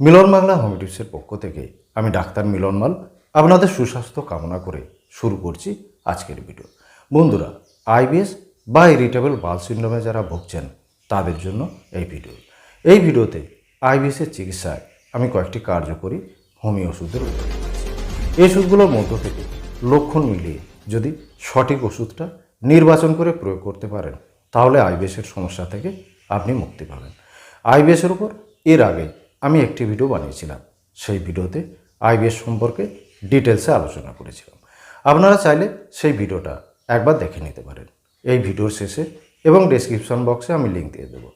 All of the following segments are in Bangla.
মিলন বাংলা হোমিটিভসের পক্ষ থেকে আমি ডাক্তার মিলন মাল আপনাদের সুস্বাস্থ্য কামনা করে শুরু করছি আজকের ভিডিও। বন্ধুরা আইবিএস বা ইরিটেবল বাল সিন্ড্রোমে যারা ভুগছেন, তাদের জন্য এই ভিডিও। এই ভিডিওতে আইবিএসের চিকিৎসায় আমি কয়েকটি কার্যকরী হোমিও ওষুধের উল্লেখ এই ওষুধগুলোর মধ্য থেকে লক্ষণ মিলিয়ে যদি সঠিক ওষুধটা নির্বাচন করে প্রয়োগ করতে পারেন, তাহলে আইবিএসের সমস্যা থেকে আপনি মুক্তি পাবেন। আইবিএসের উপর এর আগে আমি একটি ভিডিও বানিয়েছিলাম। সেই ভিডিওতে আইবিএস সম্পর্কে ডিটেলসে আলোচনা করেছিলাম। আপনারা চাইলে সেই ভিডিওটা একবার দেখে নিতে পারেন। এই ভিডিওর শেষে এবং ডেসক্রিপশন বক্সে আমি লিঙ্ক দিয়ে দেবো।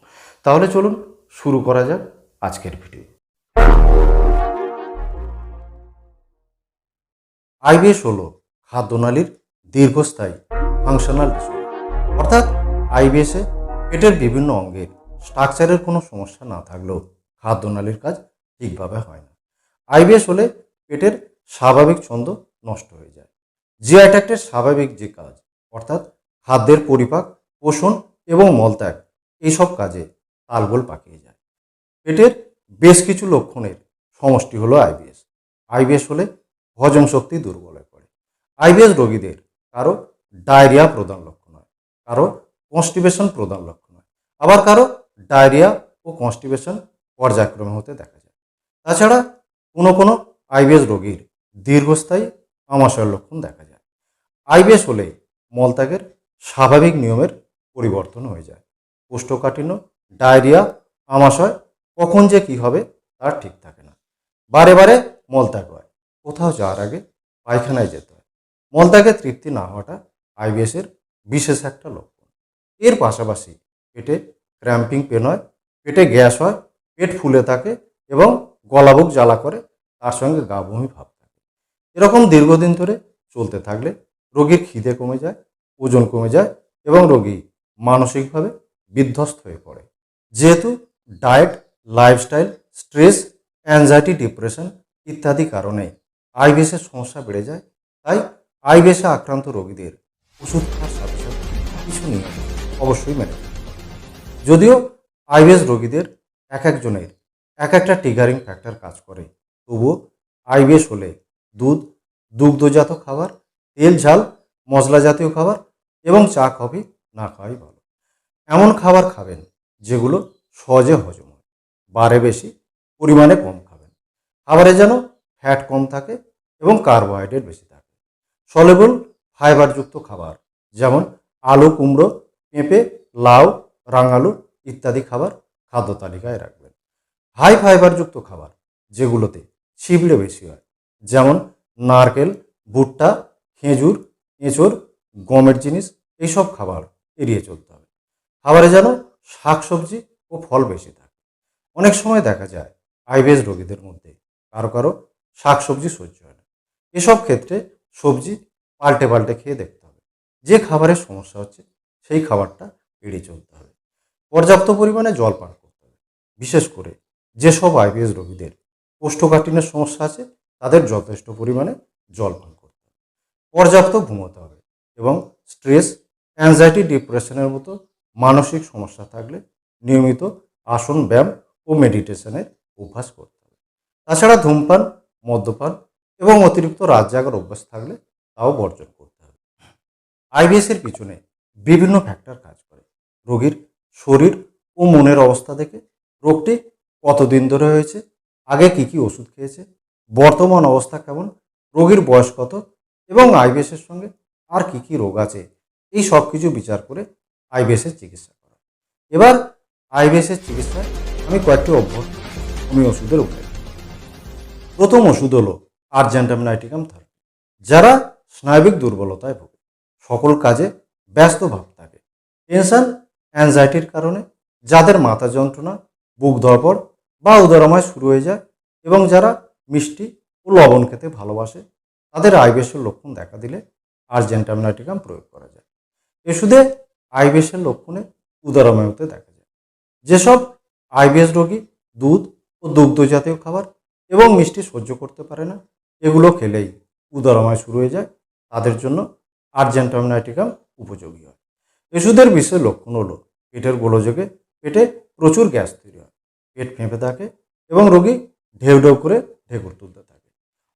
তাহলে চলুন শুরু করা যাক আজকের ভিডিও আইবিএস হলো খাদ্যনালীর দীর্ঘস্থায়ী ফাংশনাল অর্থাৎ আইবিএসে পেটের বিভিন্ন অঙ্গের স্ট্রাকচারের কোনো সমস্যা না থাকলেও খাদ্যনালীর কাজ ঠিকভাবে হয় না। আইবিএস হলে পেটের স্বাভাবিক ছন্দ নষ্ট হয়ে যায়। জিআই স্বাভাবিক যে কাজ, অর্থাৎ খাদ্যের পরিপাক, পোষণ এবং মলত্যাগ, এইসব কাজে তালগোল পাকিয়ে যায়। পেটের বেশ কিছু লক্ষণের সমষ্টি হলো আইবিএস আইবিএস হলে হজম শক্তি দুর্বল হয়ে পড়ে। আইবিএস রোগীদের কারও ডায়রিয়া প্রধান লক্ষণ হয়, কারও কনস্টিপেশন প্রধান লক্ষণ হয়, আবার কারও ডায়রিয়া ও কনস্টিপেশন পর্যায়ক্রমে হতে দেখা যায়। তাছাড়া কোনো কোনো আইবিএস রোগীর দীর্ঘস্থায়ী আমাশয়ের লক্ষণ দেখা যায়। আইবিএস হলে মলত্যাগের স্বাভাবিক নিয়মের পরিবর্তন হয়ে যায়। কোষ্ঠকাঠিন্য, ডায়রিয়া, আমাশয়, কখন যে কি হবে তার ঠিক থাকে না। বারে বারে মলত্যাগ হয়। কোথাও যাওয়ার আগে পায়খানায় যেতে হয়। মলত্যাগে তৃপ্তি না হওয়াটা আইবিএসের বিশেষ একটা লক্ষণ। এর পাশাপাশি পেটে ক্র্যাম্পিং পেন হয়, পেটে গ্যাস হয় পেট ফুলে থাকে এবং গলাবুক জ্বালা করে, তার সঙ্গে গা বমি ভাব থাকে। এরকম দীর্ঘদিন ধরে চলতে থাকলে রোগীর খিদে কমে যায়, ওজন কমে যায় এবং রোগী মানসিকভাবে বিধ্বস্ত হয়ে পড়ে। যেহেতু diet, lifestyle, stress, anxiety, depression ইত্যাদি কারণে আইবিএসের সমস্যা বেড়ে যায়, তাই আইবিএসে আক্রান্ত রোগীদের ওষুধ খাওয়ার সাথে সাথে কিছু নিয়ম অবশ্যই মেনে যদিও আইবিএস রোগীদের এক একজনের, এক একটা টিগারিং ফ্যাক্টর কাজ করে। তবুও আইবিএস হলে দুধ, দুগ্ধজাত খাবার, তেল, ঝাল, মশলা জাতীয় খাবার এবং চা, কফি না খাওয়াই ভালো। এমন খাবার খাবেন যেগুলো সহজে হজম হয় বারে বেশি, পরিমাণে কম খাবেন। খাবারে যেন ফ্যাট কম থাকে এবং কার্বোহাইড্রেট বেশি থাকে। সলেবল ফাইবারযুক্ত খাবার যেমন আলু, কুমড়ো, পেঁপে, লাউ, রাঙালু ইত্যাদি খাবার খাদ্য তালিকায় রাখবেন। হাই ফাইবারযুক্ত খাবার, যেগুলোতে ছিবড়ে বেশি হয়, যেমন নারকেল, ভুট্টা, খেজুর, এঁচড়, গমের জিনিস এইসব খাবার এড়িয়ে চলতে হবে। খাবারে যেন শাকসবজি ও ফল বেশি থাকে। অনেক সময় দেখা যায় আইবিএস রোগীদের মধ্যে কারও কারও শাকসবজি সহ্য হয় না। এসব ক্ষেত্রে সবজি পাল্টে পাল্টে খেয়ে দেখতে হবে। যে খাবারের সমস্যা হচ্ছে, সেই খাবারটা এড়িয়ে চলতে হবে। পর্যাপ্ত পরিমাণে জল পান। বিশেষ করে যেসব আইবিএস রোগীদের কোষ্ঠকাঠিন্যের সমস্যা আছে, তাদের যথেষ্ট পরিমাণে জল পান করতে হবে। পর্যাপ্ত ঘুমোতে হবে এবং স্ট্রেস অ্যাংজাইটি ডিপ্রেশনের মতো মানসিক সমস্যা থাকলে নিয়মিত আসন ব্যায়াম ও মেডিটেশনের অভ্যাস করতে হবে। তাছাড়া ধূমপান, মদ্যপান এবং অতিরিক্ত রাত জাগার অভ্যাস থাকলে তাও বর্জন করতে হবে। আইবিএসের পিছনে বিভিন্ন ফ্যাক্টর কাজ করে। রোগীর শরীর ও মনের অবস্থা দেখে রোগটি কতদিন ধরে হয়েছে? আগে কি কি ওষুধ খেয়েছে? বর্তমান অবস্থা কেমন? রোগীর বয়স কত? এবং আইবিএসের সঙ্গে আর কি কি রোগ আছে? এই সব কিছু বিচার করে আইবিএসের চিকিৎসা করা। এবার আইবিএসের চিকিৎসায় আমি কয়েকটি অভ্যর্থ হোমিও ওষুধের করব। প্রথম ওষুধ হলো আর্জেন্টাম নাইটিকাম যারা স্নায়বিক দুর্বলতায় ভোগে, সকল কাজে ব্যস্ত ভাব থাকে। টেনশন, অ্যাংজাইটির কারণে, যাদের মাথা যন্ত্রণা বুক ধরপড় বা উদরময় শুরু হয়ে যায় এবং যারা মিষ্টি ও লবণ খেতে ভালোবাসে, তাদের আইবিএসের লক্ষণ দেখা দিলে আর্জেন্টাম নাইটিকাম প্রয়োগ করা যায়। ওষুধে আইবিএসের লক্ষণে উদরময় হতে দেখা যায়। যেসব আইবিএস রোগী দুধ ও দুগ্ধ জাতীয় খাবার এবং মিষ্টি সহ্য করতে পারে না, এগুলো খেলেই উদরময় শুরু হয়ে যায়, তাদের জন্য আর্জেন্টাম নাইটিকাম উপযোগী হয়। ওষুধের বিশেষ লক্ষণ হলো পেটের গোলযোগে পেটে প্রচুর গ্যাস তৈরি হয়। পেট ফেঁপে থাকে এবং রোগী ঢেউ ঢেউ করে ঢেকুর তুলতে থাকে।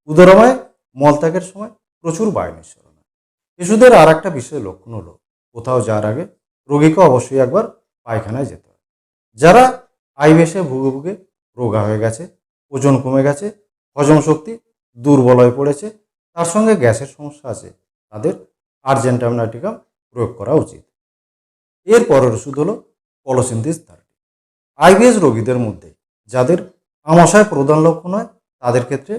উদরময় মলত্যাগের সময় প্রচুর বায়ু নিঃসরণ হয়। শিশুদের আর একটা বিশেষ লক্ষণ হলো, কোথাও যাওয়ার আগে রোগীকে অবশ্যই একবার পায়খানায় যেতে হয়। যারা আইবেসে ভুগে ভুগে রোগা হয়ে গেছে, ওজন কমে গেছে, হজম শক্তি দুর্বল হয়ে পড়েছে, তার সঙ্গে গ্যাসের সমস্যা আছে, তাদের আর্জেন্টামনাটিকাম প্রয়োগ করা উচিত। এর পরের ওষুধ হলো পলোসিন্থিস থেরাপি আইবিএস রোগীদের মধ্যে যাদের আমাশয় প্রধান লক্ষণ হয়, তাদের ক্ষেত্রে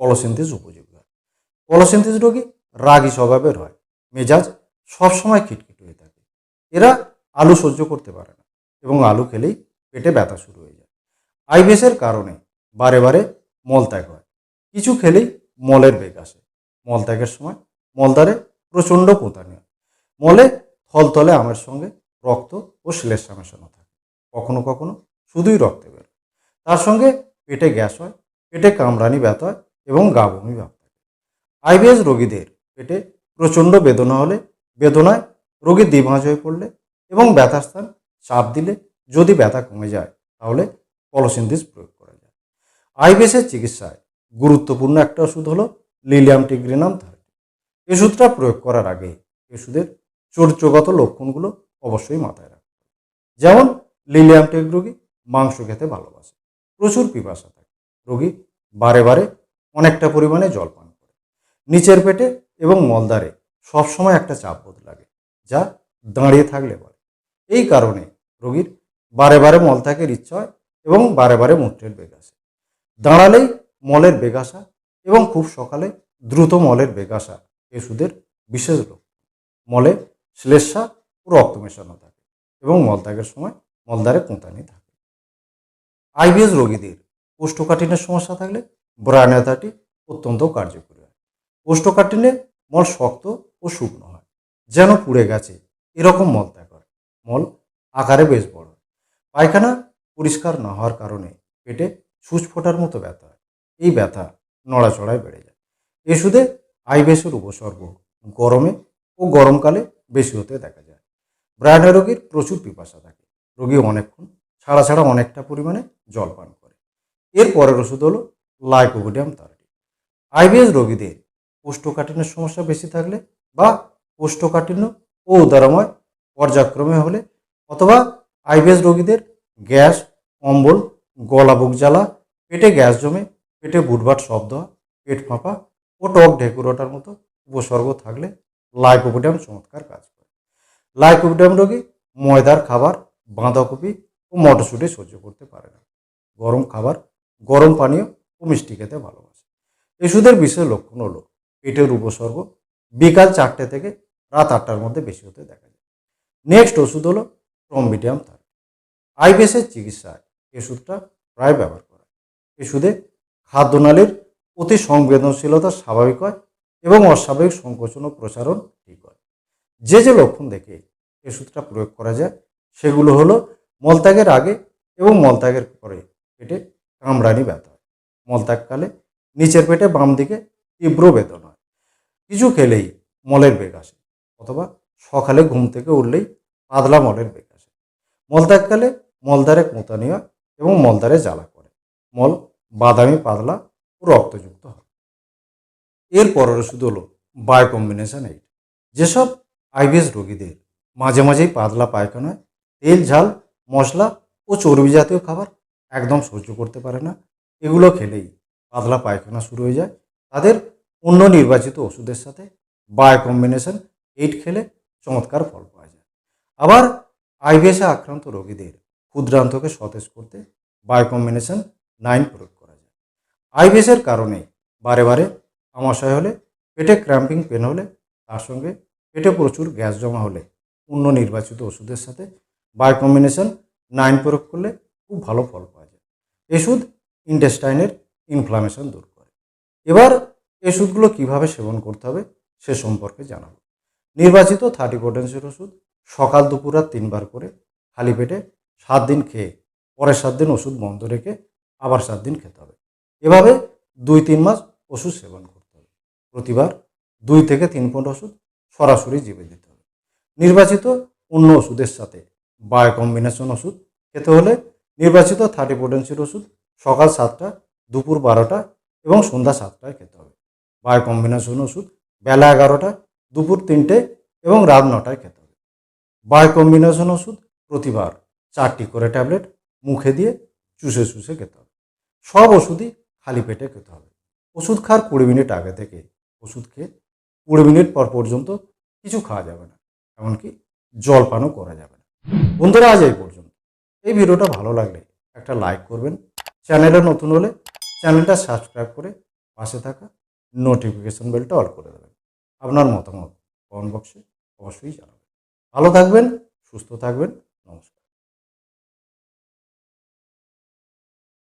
পলোসিন্থিস উপযোগী হয়। পলোসিন্থিস রোগী রাগী স্বভাবের হয়, মেজাজ সবসময় খিটখিট হয়ে থাকে। এরা আলু সহ্য করতে পারে না এবং আলু খেলেই পেটে ব্যথা শুরু হয়ে যায়। আইবিএসের কারণে বারে বারে মলত্যাগ হয়। কিছু খেলেই মলের বেগ আসে। মলত্যাগের সময় মলদ্বারে প্রচণ্ড কোঁতানি হয়। মলে থলথলে আমের সঙ্গে রক্ত ও শ্লেষা মেশানো থাকে কখনো কখনো শুধুই রক্তে বেরোয়। তার সঙ্গে পেটে গ্যাস হয়, পেটে কামড়ানি ব্যথা হয় এবং গা বমি ভাব থাকে। আইবিএস রোগীদের পেটে প্রচণ্ড বেদনা হলে বেদনায় রোগী দিভাঁজ হয়ে পড়লে এবং ব্যথার স্থান চাপ দিলে যদি ব্যথা কমে যায়, তাহলে পলসিন্থিস প্রয়োগ করা যায়। আইবিএসের চিকিৎসায় গুরুত্বপূর্ণ একটা ওষুধ হলো লিলিয়াম টিগ্রিনাম এই ওষুধটা প্রয়োগ করার আগে ওষুধের চরিত্রগত লক্ষণগুলো অবশ্যই মাথায় রাখতে যেমন লিলিয়াম টেক রোগী, মাংস খেতে ভালোবাসে। প্রচুর পিপাসা থাকে। রোগী বারে বারে অনেকটা পরিমাণে জল পান করে। নিচের পেটে এবং মলদ্বারে সবসময় একটা চাপ বোধ লাগে, যা দাঁড়িয়ে থাকলে বলে। এই কারণে রোগীর বারে বারে মলত্যাগের ইচ্ছা হয় এবং বারে বারে মূত্রের বেগ আসে। দাঁড়ালেই মলের বেগ আসা এবং খুব সকালে দ্রুত মলের বেগ আসা ওষুধের বিশেষ লক্ষণ। মলে শ্লেষা ও রক্ত মেশানো থাকে এবং মলত্যাগের সময় মলদ্বারে কোঁতানি থাকে। আইবিএস রোগীদের কোষ্ঠকাঠিন্যের সমস্যা থাকলে ব্রায়নাথাটি অত্যন্ত কার্যকরী হয়। কোষ্ঠকাঠিন্যে মল শক্ত ও শুকনো হয়, যেন পুড়ে গেছে, এরকম মলত্যাগ হয়। মল আকারে বেশ বড় পায়খানা পরিষ্কার না হওয়ার কারণে পেটে ছুঁচ ফোটার মতো ব্যথা হয়। এই ব্যথা নড়াচড়ায় বেড়ে যায়। ওষুধে আইবিএসের উপসর্গ গরমে ও গরমকালে বেশি হতে দেখা যায়। ব্রায়না রোগীর প্রচুর পিপাসা থাকে। রোগী অনেকক্ষণ ছাড়া ছাড়া অনেকটা পরিমাণে জল পান করে। এর পরের ওষুধ হলো লাইকোভিডিয়াম থেরাপি আইবিএস রোগীদের কোষ্ঠকাঠিন্যের সমস্যা বেশি থাকলে বা কোষ্ঠকাঠিন্য ও উদারময় পর্যায়ক্রমে হলে অথবা আইবিএস রোগীদের গ্যাস, অম্বল, গলা, বুক জ্বালা, পেটে গ্যাস জমে, পেটে বুটবাট শব্দ, পেট ফাঁপা ও টক ঢেকুর ওঠার মতো উপসর্গ থাকলে লাইকোপিডিয়াম চমৎকার কাজ করে। লাইকোপিডিয়াম রোগী ময়দার খাবার বাঁধাকপি ও মটরশুঁটি সহ্য করতে পারে না। গরম খাবার, গরম পানীয় ও মিষ্টি খেতে ভালোবাসে। ওষুধের বিশেষ লক্ষণ হলো পেটের উপসর্গ। বিকাল চারটে থেকে রাত আটটার মধ্যে বেশি হতে দেখা যায়। নেক্সট ওষুধ হলো ট্রম্বিডিয়াম থেরাপি আইবিএসের চিকিৎসায় এই ওষুধটা প্রায় ব্যবহার করা ওষুধে খাদ্যনালীর অতি সংবেদনশীলতা স্বাভাবিক হয় এবং অস্বাভাবিক সংকোচন ও প্রসারণ ঠিক হয়। যে যে লক্ষণ দেখে এই ওষুধটা প্রয়োগ করা যায় সেগুলো হলো মলত্যাগের আগে এবং মলত্যাগের পরে পেটে কামড়ানি ব্যথা মলত্যাগকালে নিচের পেটে বাম দিকে তীব্র বেদনা হয়। কিছু খেলেই মলের বেগ আসে অথবা সকালে ঘুম থেকে উঠলেই পাতলা মলের বেগ আসে। মলত্যাগকালে মলদ্বারে কোঁতানি হয় এবং মলদ্বারে জ্বালা করে। মল বাদামি পাতলা ও রক্তযুক্ত হয়। এর পরের ওষুধ হলো বায়ো কম্বিনেশন এইট। যেসব আইবিএস রোগীদের মাঝে মাঝেই পাতলা পায়খানা হয়, তেল, ঝাল, মশলা ও চর্বি জাতীয় খাবার একদম সহ্য করতে পারে না। এগুলো খেলেই পাতলা পায়খানা শুরু হয়ে যায়। তাদের অন্য নির্বাচিত ওষুধের সাথে বায়ো কম্বিনেশন এইট খেলে চমৎকার ফল পাওয়া যায়। আবার আইবিএসে আক্রান্ত রোগীদের ক্ষুদ্রান্তকে সতেজ করতে বায়ো কম্বিনেশন নাইন প্রয়োগ করা যায়। আইবিএসের কারণে বারে বারে আমাশয় হলে, পেটে ক্র্যাম্পিং পেন হলে, তার সঙ্গে পেটে প্রচুর গ্যাস জমা হলে অন্য নির্বাচিত ওষুধের সাথে বায়ো কম্বিনেশন নাইন প্রয়োগ করলে খুব ভালো ফল পাওয়া যায়। এষুধ ইন্টেস্টাইনের ইনফ্লামেশন দূর করে। এবার এষুধগুলো কীভাবে সেবন করতে হবে সে সম্পর্কে জানাব। নির্বাচিত থার্টি পোটেন্সির ওষুধ সকাল, দুপুর রাত তিনবার করে খালি পেটে সাত দিন খেয়ে, পরের সাত দিন ওষুধ বন্ধ রেখে আবার সাত দিন খেতে হবে। এভাবে দুই, তিন মাস ওষুধ সেবন করতে হবে। প্রতিবার দুই থেকে তিন পয়েন্ট ওষুধ সরাসরি জীবে দিতে হবে। নির্বাচিত অন্য ওষুধের সাথে বায়ো কম্বিনেশন ওষুধ। খেতে হলে নির্বাচিত থার্টি পোটেন্সির ওষুধ সকাল সাতটা, দুপুর বারোটা এবং সন্ধ্যা সাতটায় খেতে হবে। বাই কম্বিনেশন ওষুধ বেলা এগারোটা, দুপুর তিনটে এবং রাত নটায় খেতে হবে। বায়ো কম্বিনেশন ওষুধ প্রতিবার চারটি করে ট্যাবলেট মুখে দিয়ে চুষে চুষে খেতে হবে। সব ওষুধই খালি পেটে খেতে হবে। ওষুধ খাওয়ার কুড়ি মিনিট আগে থেকে ওষুধ খেয়ে কুড়ি মিনিট পর পর্যন্ত কিছু খাওয়া যাবে না। এমনকি জলপানও করা যাবে না। বন্ধুরা, আজ এই পর্যন্ত। এই ভিডিওটা ভালো লাগলে একটা লাইক করবেন। চ্যানেলে নতুন হলে চ্যানেলটা সাবস্ক্রাইব করে পাশে থাকা নোটিফিকেশন বেলটা অল করে দেবেন। আপনার মতামত কমেন্ট বক্সে অবশ্যই জানাবেন। ভালো থাকবেন, সুস্থ থাকবেন। নমস্কার।